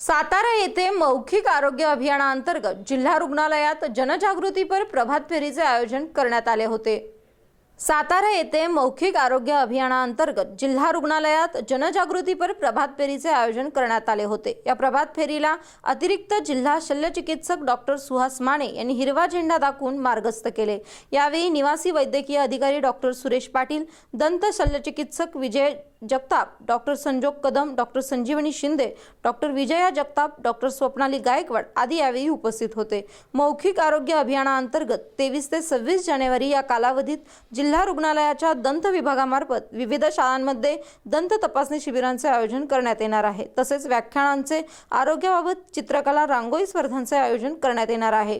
सातारा येथे मौखिक आरोग्य अभियानाअंतर्गत जिल्हा रुग्णालयात जनजागृतीपर प्रभात फेरीचे आयोजन करण्यात आले होते. सातारा येथे मौखिक आरोग्य अभियानाअंतर्गत जिल्हा रुग्णालयात जनजागृतीपर प्रभात फेरीचे आयोजन करण्यात आले होते. या प्रभात फेरीला अतिरिक्त जिल्हा शल्यचिकित्सक डॉक्टर सुहास माने यांनी हिरवा झेंडा दाखवून मार्गस्थ केले. यावेळी निवासी वैद्यकीय अधिकारी डॉक्टर सुरेश पाटील दंत शल्यचिकित्सक Vijay Jagtap doctor Sanjog Kadam doctor Sanjivani Shinde doctor Vijaya Jagtap doctor Swapnali Gaikwad आदी यावेळी उपस्थित होते. मौखिक आरोग्य अभियानाअंतर्गत तेवीस ते सव्वीस जानेवारी या कालावधीत जिल्हा जिल्हा रुग्णालयाच्या दंत विभागामार्फत विविध शाळांमध्ये दंत तपासणी शिबिरांचे आयोजन करण्यात येणार आहे. तसेच व्याख्यानांचे आरोग्याबाबत चित्रकला रांगोळी स्पर्धांचे आयोजन करण्यात येणार आहे.